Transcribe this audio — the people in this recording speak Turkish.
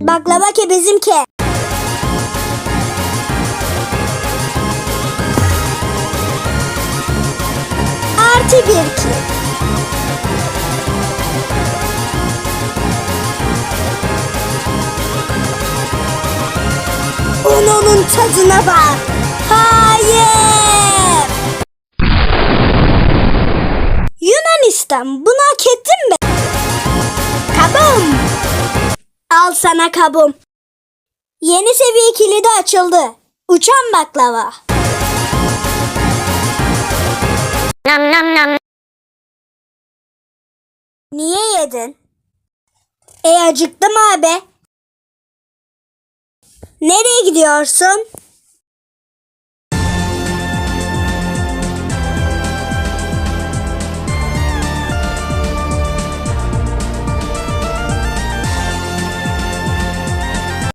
Baklava ki bizimki. Artı bir ki. Onun tadına bak. Hayır. Yunanistan bunu hak Al sana kabum. Yeni seviye kilidi açıldı. Uçan baklava. Nam nam nam. Niye yedin? E acıktım abi. Nereye gidiyorsun?